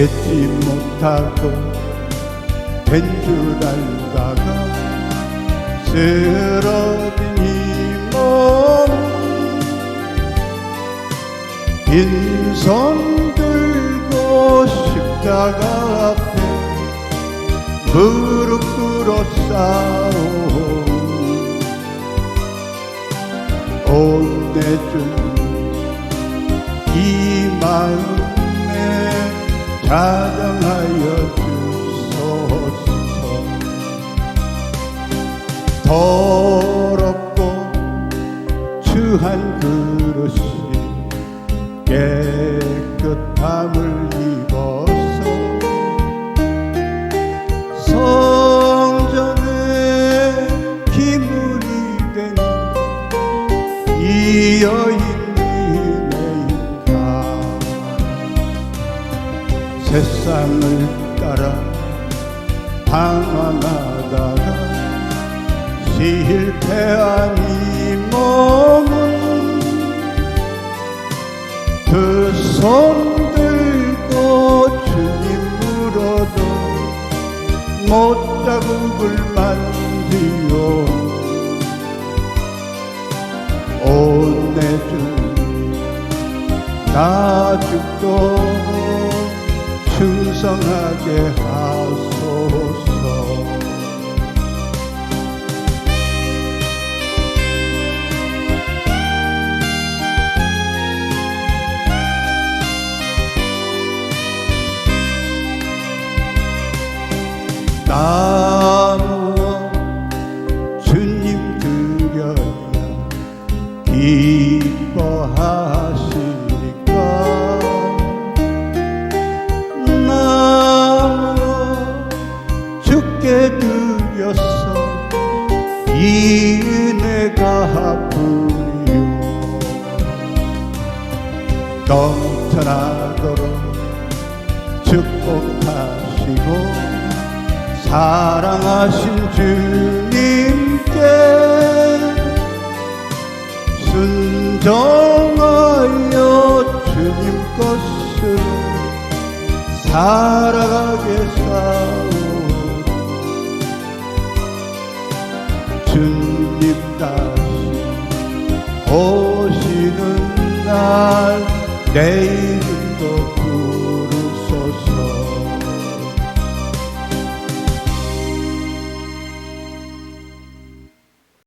되지 못하고 된 줄 알다가 쓰러 빈손 들고 십자가 앞에 무릎 꿇어 싸워. 온내 주이 마음에 자정하여 주소서. 더럽고 추한 그릇이 깨끗함을 입어서 성전에 기물이 되는 이 여인이네인가? 세상을 따라 방황하다가 실패한 이 못자국을 만지요. 온내 주님 나 죽도 충성하게 하소 서 나무와 주님 드려야 기뻐하시니까. 나무와 주께 드렸어 이 은혜가 부리요. 넘쳐나도록 축복하시고 사랑하신 주님께 순종하여 주님 것을 살아가게 싸우 주님 다시 오시는 날 내일